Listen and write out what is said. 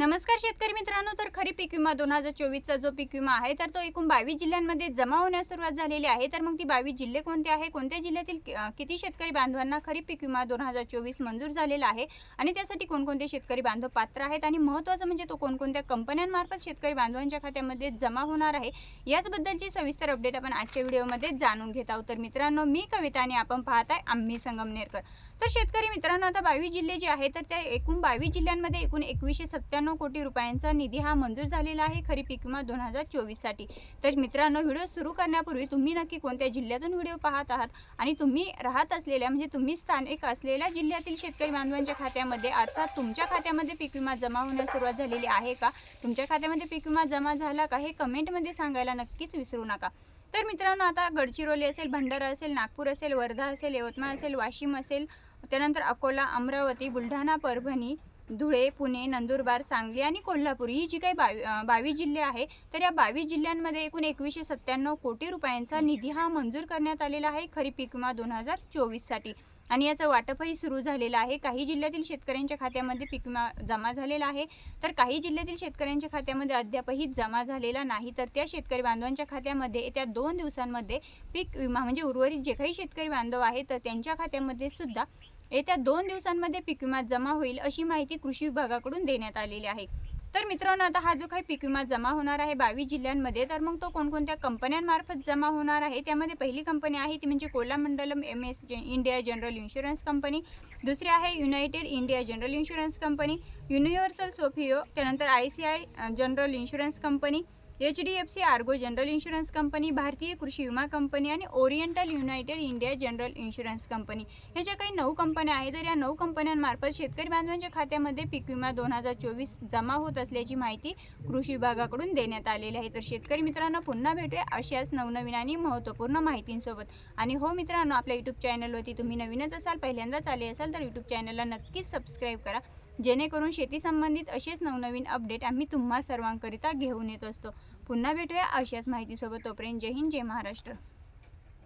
नमस्कार शेतकरी मित्रांनो तर खरीप पीक विमा दोन हजार चोवीसचा जो पीक विमा आहे तर तो एकूण बावीस जिल्ह्यांमध्ये जमा होण्यास सुरुवात झालेली आहे. तर मग ती बावीस जिल्हे कोणते आहे? कोणत्या जिल्ह्यातील किती शेतकरी बांधवांना खरीप पीक विमा दोन हजार चोवीस मंजूर झालेला आहे? आणि त्यासाठी कोणकोणते शेतकरी बांधव पात्र आहेत? आणि महत्त्वाचं म्हणजे तो कोणकोणत्या कंपन्यांमार्फत शेतकरी बांधवांच्या खात्यामध्ये जमा होणार आहे? याचबद्दलची सविस्तर अपडेट आपण आजच्या व्हिडिओमध्ये जाणून घेत आहोत. तर मित्रांनो मी कविता आणि आपण पाहत आहे आम्ही संगमनेरकर. तर शेतकरी मित्रांनो आता बावीस जिल्हे जे आहे तर त्या एकूण बावीस जिल्ह्यांमध्ये एकूण एकवीसशे सत्त्याण्णव कोटी रुपयांचा निधी हा मंजूर झालेला आहे खरीप पीक विमा दोन हजार चोवीससाठी. तर मित्रांनो व्हिडिओ सुरू करण्यापूर्वी तुम्ही नक्की कोणत्या जिल्ह्यातून व्हिडिओ पाहत आहात आणि तुम्ही राहत असलेल्या म्हणजे तुम्ही स्थानिक असलेल्या जिल्ह्यातील शेतकरी बांधवांच्या खात्यामध्ये अर्थात तुमच्या खात्यामध्ये पीक विमा जमा होण्यास सुरुवात झालेली आहे का? तुमच्या खात्यामध्ये पीक विमा जमा झाला का? हे कमेंटमध्ये सांगायला नक्कीच विसरू नका. तर मित्रांनो आता गडचिरोली असेल भंडारा असेल नागपूर असेल वर्धा असेल यवतमाळ असेल वाशिम असेल त्यानंतर अकोला अमरावती बुलढाणा परभणी धुळे पुणे नंदुरबार सांगली आणि कोल्हापूर ही जी काही बावी बावीस जिल्हे आहे तर या बावीस जिल्ह्यांमध्ये एकूण एकवीसशे सत्त्याण्णव कोटी रुपयांचा निधी हा मंजूर करण्यात आलेला आहे खरीप पीक विमा दोन हजार चोवीससाठी आणि याचं वाटपही सुरू झालेलं आहे. काही जिल्ह्यातील शेतकऱ्यांच्या खात्यामध्ये पीक विमा जमा झालेला आहे. तर काही जिल्ह्यातील शेतकऱ्यांच्या खात्यामध्ये अद्यापही जमा झालेला नाही. तर त्या शेतकरी बांधवांच्या खात्यामध्ये येत्या दोन दिवसांमध्ये पीक विमा म्हणजे उर्वरित जे काही शेतकरी बांधव आहे तर त्यांच्या खात्यामध्ये सुद्धा येत्या दोन दिवसांमध्ये पीक विमा जमा होईल अशी माहिती कृषी विभागाकडून देण्यात आलेली आहे. तर मित्रांनो आता हा जो काही पीक विमा जमा होणार आहे बावीस जिल्ह्यांमध्ये तर मग तो कोणकोणत्या कंपन्यांमार्फत जमा होणार आहे? त्यामध्ये पहिली कंपनी आहे ती म्हणजे Cholamandalam M S J India general insurance company. दुसरी आहे United India general insurance company. Universal sompo त्यानंतर I C I general insurance company. H D F C ergo general insurance company भारतीय कृषी विमा कंपनी आणि oriental United India general insurance company. ह्या ज्या काही नऊ कंपन्या आहेत तर या नऊ कंपन्यांमार्फत शेतकरी बांधवांच्या खात्यामध्ये पीक विमा दोन हजार चोवीस जमा होत असल्याची माहिती कृषी विभागाकडून देण्यात आलेली आहे. तर शेतकरी मित्रांनो पुन्हा भेटूया अशाच नवनवीन आणि महत्त्वपूर्ण माहितींसोबत. आणि हो मित्रांनो आपल्या यूट्यूब चॅनलवरती तुम्ही नवीनच असाल पहिल्यांदाच आले असाल तर यूट्यूब चॅनलला नक्कीच सबस्क्राईब करा. जेणेकरून शेती संबंधित असेच नवनवीन अपडेट आम्ही तुम्हा सर्वांकरिता घेऊन येत असतो. पुन्हा भेटूया अशाच माहितीसोबत. तोपर्यंत जय हिंद जय महाराष्ट्र.